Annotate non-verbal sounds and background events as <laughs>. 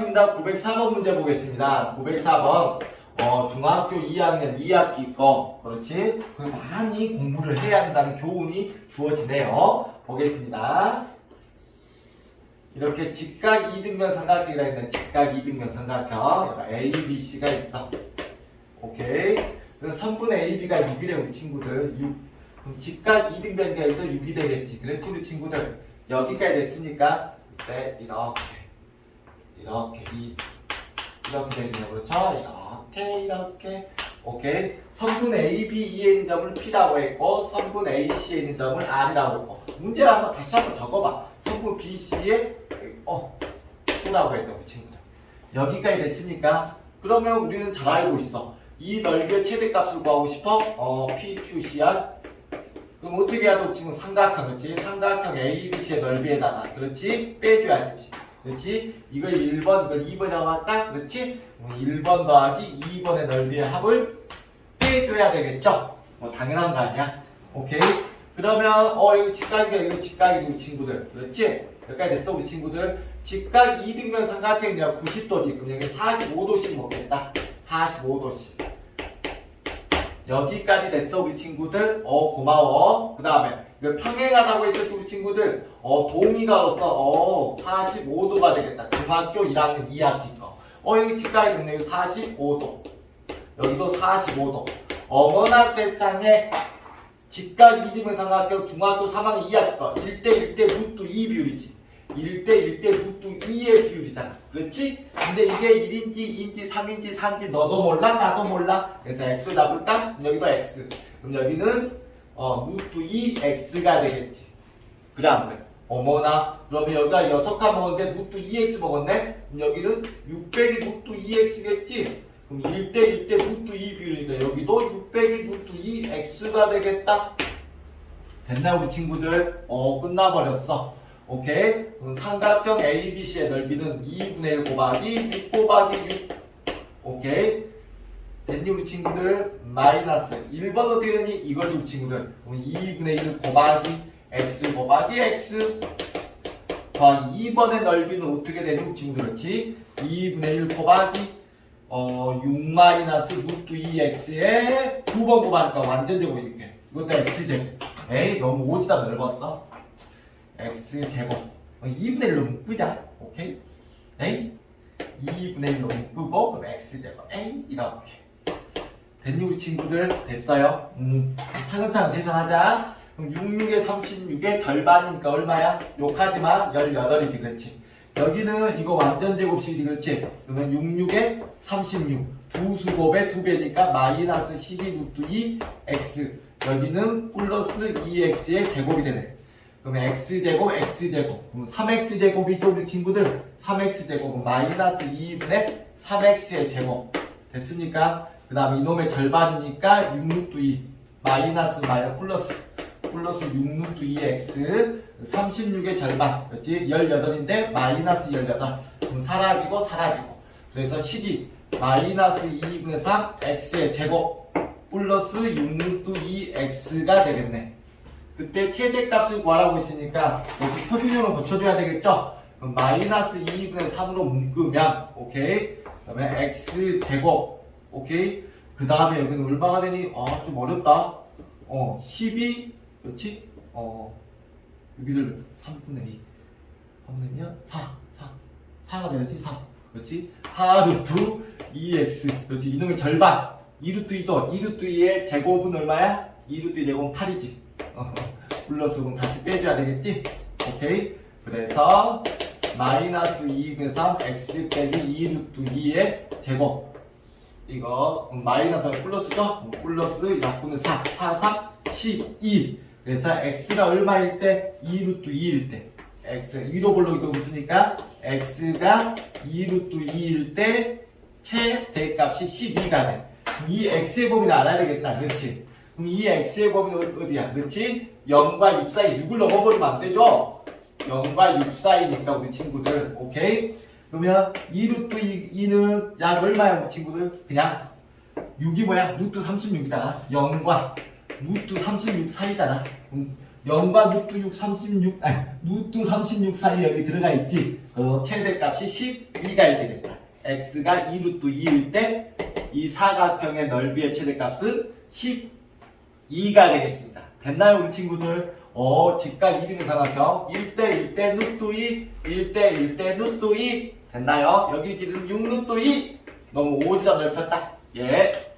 반갑습니다. 904번 문제 보겠습니다. 904번 어, 중학교 2학년 2학기 거 그렇지? 그 많이 공부를 해야 한다는 교훈이 주어지네요. 보겠습니다. 이렇게 직각 이등변 삼각형이라 있는 직각 이등변 삼각형 여기가 A, B, C가 있어. 오케이. 그럼 선분의 A, B가 6이래 우리 친구들 6. 그럼 직각 이등변이 아니라 6이 되겠지. 그랬지 우리 친구들. 여기까지 됐으니까 네 이렇게 이렇게 이 이렇게 되겠네요. 그렇죠? 이렇게 이렇게 오케이. 선분 A, B, E에 있는 점을 P라고 했고 선분 A, C에 있는 점을 R이라고 했고 문제를 한번 다시 한번 적어봐. 선분 B, C에 어 Q라고 했던 그 친구들. 여기까지 됐으니까 그러면 우리는 잘 알고 있어. 이 넓이의 최대값을 구하고 싶어? 어 P, Q, C, R 그럼 어떻게 해야 돼? 지금 삼각형, 그렇지? 삼각형 ABC의 넓이에다가, 그렇지? 빼줘야지. 그렇지? 이걸 1번, 이걸 2번이라고 할까? 그렇지? 그럼 1번 더하기 2번의 넓이의 합을 빼줘야 되겠죠? 뭐, 당연한 거 아니야? 오케이? 그러면, 어, 이거 직각이야, 이거 직각이지, 우리 친구들. 그렇지? 여기까지 됐어, 우리 친구들. 직각 2등변 삼각형이야, 90도지. 그럼 여기 45도씩 먹겠다. 45도씩. 여기까지 됐어 우리 친구들 어 고마워 그 다음에 평행하다고 했었지 우리 친구들 어 동의가로서 어 45도가 되겠다 중학교 1학년 2학기 거 어 여기 직각이 됐네 여기 45도 여기도 45도 어머나 세상에 직각 이등변 삼각형 중학교 3학년 2학기 거 1대 1대 루트 2 비율이지 1대 1대 루트 2의 비율이잖아. 그렇지? 근데 이게 1인지, 2인지, 3인지, 4인지 너도 몰라? 나도 몰라? 그래서 x를 잡을까? 여기도 x. 그럼 여기는 어, 루트 2x가 되겠지. 안 그래? 어머나 그러면 여기가 6칸 먹었는데 루트 2x 먹었네? 그럼 여기는 600이 루트 2x겠지? 그럼 1대 1대 루트 2 비율이니까 여기도 600이 루트 2x가 되겠다. 됐나 우리 친구들? 어 끝나버렸어. 오케이? 그럼 삼각형 ABC의 넓이는 2분의 1 곱하기 6 곱하기 6. 오케이? 됐니 우리 친구들? 마이너스 1번 어떻게 되니? 이거지 우리 친구들. 그럼 2분의 1 곱하기 x 곱하기 x 더하기 2번의 넓이는 어떻게 되니 우리 친구들? 그렇지? 2분의 1 곱하기 어, 6 마이너스 루트 2x에 두번 곱하니까 완전 제곱 이렇게. 이것도 x제곱. 에이 너무 오지다 넓었어. x 제곱 어, 2분의 1로 묶자 오케이 에이 2분의 1로 묶고 그럼 x 제곱 에이 이렇게 됐니 우리 친구들 됐어요? 음 차근차근 계산하자. 그럼 66에 36의 절반이니까 얼마야? 욕하지마. 18이지 그렇지? 여기는 이거 완전 제곱식이지 그렇지? 그러면 66에 36 두 수곱의 두 배니까 마이너스 12 루트 2 x. 여기는 플러스 2x의 제곱이 되네. 그러면 x제곱 x제곱. 그럼 3x제곱이죠 우리 친구들? 3x제곱은 마이너스 2분의 3x의 제곱. 됐습니까? 그 다음에 이놈의 절반이니까 6루트 2 마이너스 마이너스 플러스 플러스 6루트 2x 36의 절반 그렇지? 18인데 마이너스 18 그럼 사라지고 사라지고 그래서 12 마이너스 2분의 3 x의 제곱 플러스 6루트 2x가 되겠네 그때 최대값을 구하라고 했으니까 여기 표준형을 고쳐줘야 되겠죠? 그럼 마이너스 2분의 3으로 묶으면 오케이 그 다음에 x 제곱 오케이 그 다음에 여기는 얼마가 되니? 아 좀 어렵다 어 12, 그렇지? 어 여기를 3분의 2 3분의 2면 4 4 4가 되겠지? 4 그렇지? 4 루트 2x 그렇지? 이놈의 절반 2루트 2죠? 2루트 2의 제곱은 얼마야? 2루트 2 제곱은 8이지 어, <laughs> 플러스 그럼 다시 빼줘야 되겠지? 오케이 그래서 마이너스 2분의 3 x 빼기 2 루트 2의 제곱 이거 마이너스 플러스죠? 플러스 약분은 4 4 3 12 그래서 x가 얼마일 때? 2 루트 2일 때 x 위로 볼록이 좀 웃으니까 x가 2 루트 2일 때 최대값이 12가 돼. 이 x의 범위를 알아야 되겠다. 그렇지? 그럼 이 x의 범위는 어디야? 그렇지? 0과 6 사이 6을 넘어버리면 안 되죠? 0과 6 사이니까 우리 친구들 오케이? 그러면 2루트 2 는 약 얼마야 우리 친구들? 그냥 6이 뭐야? 루트 36이잖아 0과 루트 36 사이잖아 그럼 0과 루트 6, 36, 아니, 루트 36 사이 여기 들어가 있지. 어, 최대값이 12가 되겠다. x가 2 루트 2일 때, 이 사각형의 넓이의 최대값은 12가 되겠습니다. 됐나요, 우리 친구들? 어, 직각 2등의 사각형. 1대 1대 루트 2, 1대 1대 루트 2. 됐나요? 여기 기준 6 루트 2. 너무 오지다 넓혔다. 예.